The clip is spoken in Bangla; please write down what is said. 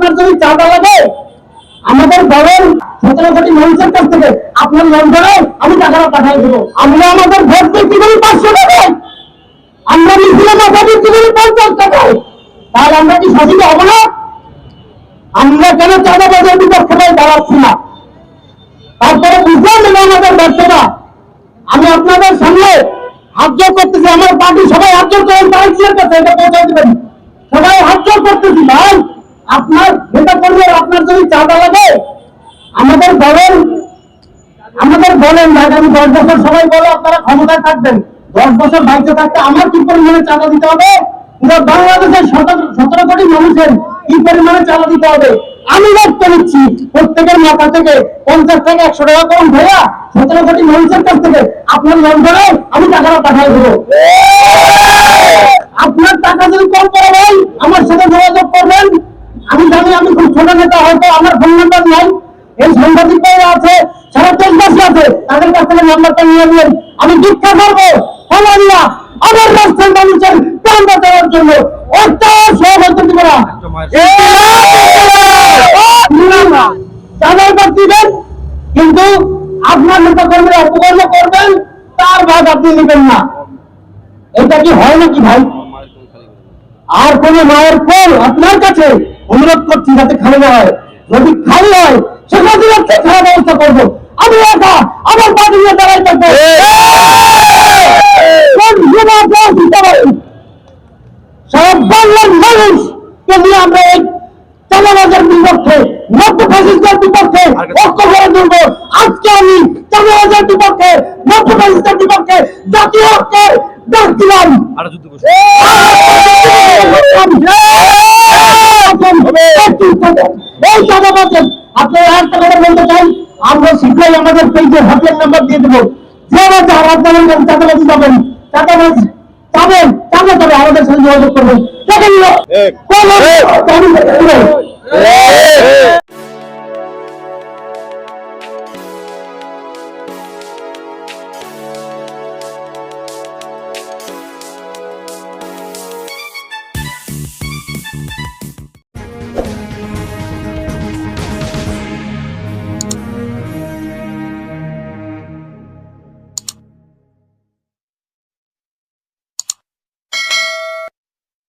আপনার যদি চাঁদা লাগে আমাদের দলের সতেরো কোটি মানুষের কাছ থেকে আপনার লোন করে আমি টাকাটা পাঠাই দেবো। আমরা আমাদের ভোট বিক্রি করি পাঁচশো টাকায় আমরা মিছিলে মাথা করি পঞ্চাশ টাকায় তাহলে আমরা কি সঠিক হব না? আমরা কেন চাঁদাবাজের বিপক্ষে ভাই দাঁড়াচ্ছি না? তারপরে বুঝলাম এটা আমাদের ব্যর্থতা। আমি আপনাদের সামনে হাত জোর করতেছি, আমার পার্টি সবাই হাত জোর করেন বাইশের কাছে এটা পৌঁছে দিবেন সবাই হাত জোর করতেছি, ভাই। আপনার নেতা কর্মী আপনার যদি চাঁদা লাগে, আমাদের দলের আমাদের বলেন আগামী দশ বছর সবাই বলে আপনারা ক্ষমতায় থাকবেন। দশ বছর বাইরে থাকতে আমার কি পরিমাণে চাঁদা দিতে হবে? বাংলাদেশের সতেরো- কোটি মানুষের কি পরিমাণে চাঁদা দিতে হবে? আমি দায়িত্ব নিচ্ছি, প্রত্যেকের মাথা থেকে পঞ্চাশ থেকে একশো টাকা কম ভাইয়া, সতেরো কোটি মানুষের কাছ থেকে আপনার লোন করে আমি টাকাটা পাঠাই দেবো। আপনার টাকা যদি কম পড়ে ভাই, আমার সাথে আমি খুব ছোট নেতা, হয়তো আমার ফোন নাম্বার নাই। এই সাংবাদিক আছে, সারা আছে, তাদের কাছ থেকে নাম্বারটা নিয়ে আমি করব। আমার মানুষের জন্য বাদ দিবেন, কিন্তু আপনার নেতা কর্মীরা অপকর্ম করবেন, তার ভাগ আপনি নেবেন না। এটা কি হয় নাকি ভাই? আর কোন মায়ের কোল আপনার কাছে? অনুরোধ করছি যাতে খালি না হয়। যদি খালি হয় সেখান থেকে একটা খারাপ ব্যবস্থা করব। আমি একা আমার পার্টি নিয়ে দাঁড়াই থাকব। কোন যুব আপনারা দিতে পারেন সারা বাংলার মানুষ নিয়ে আমরা এই চালাবাজের বিপক্ষে মধ্য ফ্যাসিস্টের বিপক্ষে ঐক্য করে তুলব আজকে আমি চালাবাজের বিপক্ষে মধ্য ফ্যাসিস্টের বিপক্ষে জাতীয় ঐক্যে ডাক দিলাম। আরও যুদ্ধ করছে এই চাঁদাবাজের আপনারা একটা কথা বলতে চাই আমরা শীঘ্রই আমাদের পেজে হটলাইন নাম্বার দিয়ে দেবো। যে বাচ্চা আপনাদের যাবেন চাঁদাবাজি যাবেন চাঁদাবাজি যাবেন তাহলে তবে আমাদের সঙ্গে যোগাযোগ করবেন। দেখে নিল এক। কোন